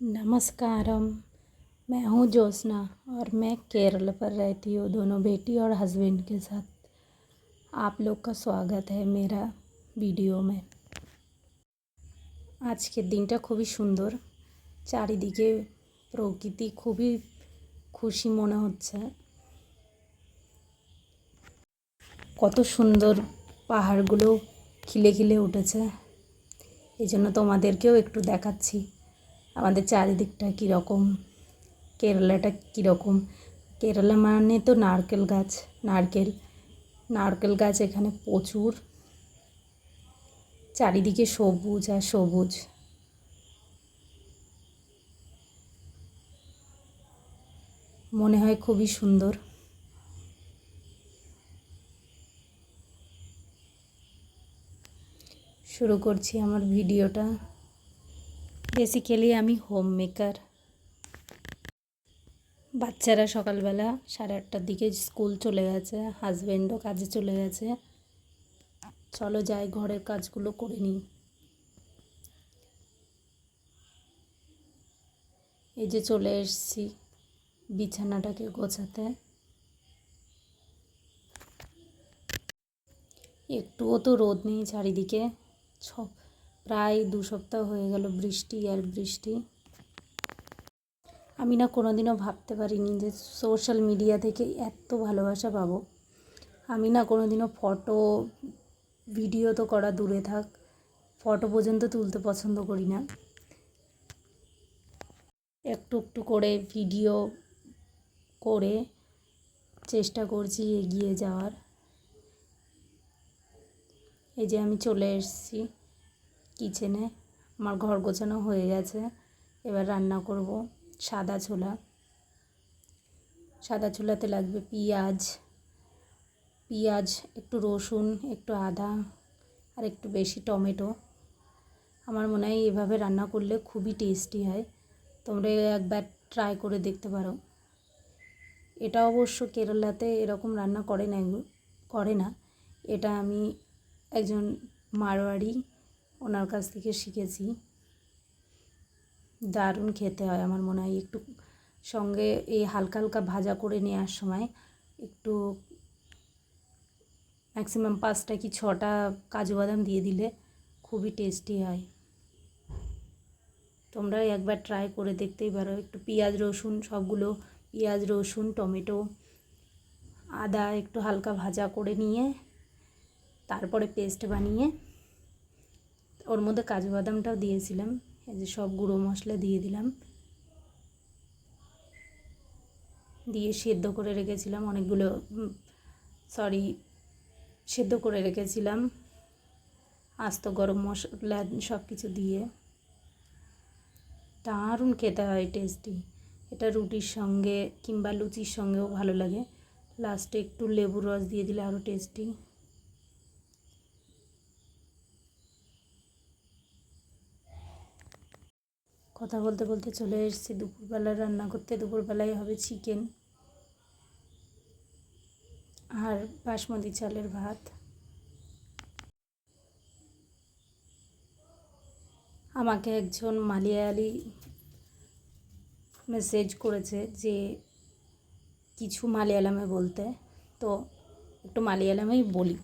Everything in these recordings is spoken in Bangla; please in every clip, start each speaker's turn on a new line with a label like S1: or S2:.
S1: नमस्कारम मैं हूँ ज्योत्सना और मैं केरल पर रहती हूँ दोनों बेटी और हस्बैंड के साथ आप लोग का स्वागत है मेरा ভিডিও মে আজকের দিনটা খুবই সুন্দর চারিদিকে প্রকৃতি খুবই খুশি মনে হচ্ছে কত সুন্দর পাহাড়গুলো খিলে খিলে উঠেছে এই জন্য তোমাদেরকেও একটু দেখাচ্ছি আমাদের চারিদিকটা কীরকম, কেরালাটা কীরকম, কেরালা মানে তো নারকেল গাছ, নারকেল নারকেল গাছ এখানে প্রচুর। চারিদিকে সবুজ আর সবুজ। মনে হয় খুবই সুন্দর। শুরু করছি আমার ভিডিওটা। বেসিক্যালি আমি হোম মেকার বাচ্চারা সকালবেলা সাড়ে আটটার দিকে স্কুল চলে গেছে হাজব্যান্ডও কাজে চলে গেছে। চলো যাই, ঘরের কাজগুলো করে নিই। এই যে চলে এসছি বিছানাটাকে গোছাতে। একটুও তো রোদ নেই চারিদিকে। ছ প্রায় দু সপ্তাহ হয়ে গেল বৃষ্টি আর বৃষ্টি। আমি না কোনো দিনও ভাবতে পারিনি যে সোশ্যাল মিডিয়া থেকে এত ভালোবাসা পাবো। আমি না কোনো দিনও ফটো ভিডিও তো করা দূরে থাক ফটো পর্যন্ত তুলতে পছন্দ করি না। একটু একটু করে ভিডিও করে চেষ্টা করছি এগিয়ে যাওয়ার। এই যে আমি চলে এসেছি। কিচেনে। আমার ঘর গোছানো হয়ে গেছে। এবার রান্না করব সাদা ছোলা। সাদা ছোলাতে লাগবে পেঁয়াজ। পেঁয়াজ, একটু রসুন, একটু আদা, আর একটু বেশি টমেটো। আমার মনে হয় এভাবে রান্না করলে খুবই টেস্টি হয়। তোমরা একবার ট্রাই করে দেখতে পারো। এটা অবশ্য কেরালাতে এরকম রান্না করে না করে না। এটা আমি একজন মারোয়াড়ি ওনার কাছ থেকে শিখেছি। দারুণ খেতে হয় আমার মনে হয় একটু সঙ্গে এই হালকা হালকা ভাজা করে নেওয়ার সময় একটু ম্যাক্সিমাম পাঁচটা কি ছটা কাজু বাদাম দিয়ে দিলে খুবই টেস্টি হয়। তোমরা একবার ট্রাই করে দেখতেই পারো, একটু পেঁয়াজ, রসুন সবগুলো, পেঁয়াজ, রসুন, টমেটো, আদা একটু হালকা ভাজা করে নিয়ে, তারপরে পেস্ট বানিয়ে ওর মধ্যে কাজু বাদামটাও দিয়েছিলাম, এই যে সব গুঁড়ো মশলা দিয়ে দিলাম। দিয়ে সেদ্ধ করে রেখেছিলাম অনেকগুলো সরি সেদ্ধ করে রেখেছিলাম আস্ত গরম মশলা সব কিছু দিয়ে। দারুণ খেতে হয় টেস্টি এটা রুটির সঙ্গে কিংবা লুচির সঙ্গেও ভালো লাগে। লাস্টে একটু লেবুর রস দিয়ে দিলে আরও টেস্টি কথা বলতে বলতে চলে এসেছি। দুপুরবেলা রান্না করতে, দুপুরবেলায় হবে চিকেন আর বাসমতি চালের ভাত। আমাকে একজন মালিয়ালি মেসেজ করেছে যে, কিছু মালিয়ালামে বলতে। তো একটু মালিয়ালামেই বলি।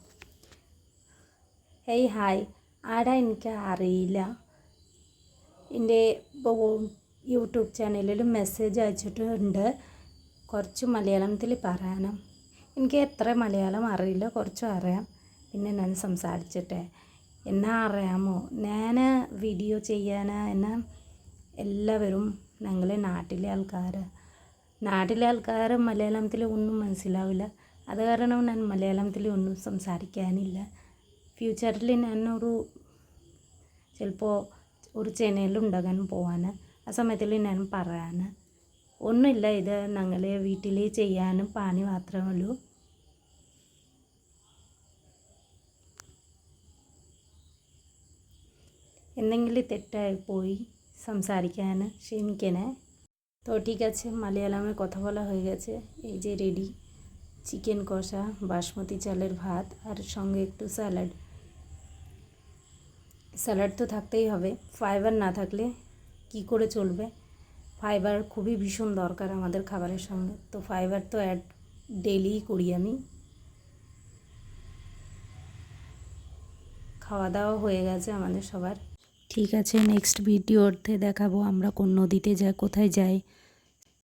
S1: এই হাই আড়াইনকে আরেইলা। എന്റെ യൂട്യൂബ് ചാനലിൽ മെസ്സേജ് അയച്ചിട്ടുണ്ട്. കുറച്ച് മലയാളത്തിൽ പറയാനും എനിക്ക് എത്ര മലയാളം അറിയില്ല കുറച്ചും അറിയാം. പിന്നെ ഞാൻ സംസാരിച്ചിട്ടെ. എന്നാ അറിയാമോ? ഞാൻ വീഡിയോ ചെയ്യാൻ എന്നെ എല്ലാവരും ഞങ്ങളെ നാട്ടിലെ ആൾക്കാർ. നാട്ടിലെ ആൾക്കാർ മലയാളത്തിൽ ഒന്നും മനസ്സിലാവില്ല. അത് കാരണം ഞാൻ മലയാളത്തിൽ ഒന്നും സംസാരിക്കാനില്ല. ഫ്യൂച്ചറിൽ ഞാനൊരു ചിലപ്പോൾ ഒരു ചാനലുണ്ടാകാൻ പോവാൻ ആ സമയത്തിൽ ഞാൻ പറയാൻ ഒന്നുമില്ല ഇത് ഞങ്ങൾ വീട്ടിൽ ചെയ്യാനും പണി മാത്രമേ ഉള്ളൂ എന്തെങ്കിലും തെറ്റായി പോയി സംസാരിക്കാൻ ക്ഷമിക്കണേ তো ঠিক আছে মালয়ালামে কথা বলা হয়ে গেছে এই যে রেডি চিকেন কষা বাসমতি চালের ভাত আর সঙ্গে একটু স্যালাড স্যালাড তো থাকতেই হবে। ফাইবার না থাকলে কি করে চলবে? ফাইবার খুবই ভীষণ দরকার আমাদের খাবারের সঙ্গে তো ফাইবার তো অ্যাড ডেলিই করি আমি। খাওয়া দাওয়া হয়ে গেছে আমাদের সবার। ঠিক আছে নেক্সট ভিডিওতে দেখাবো আমরা কোন নদীতে যাই কোথায় যাই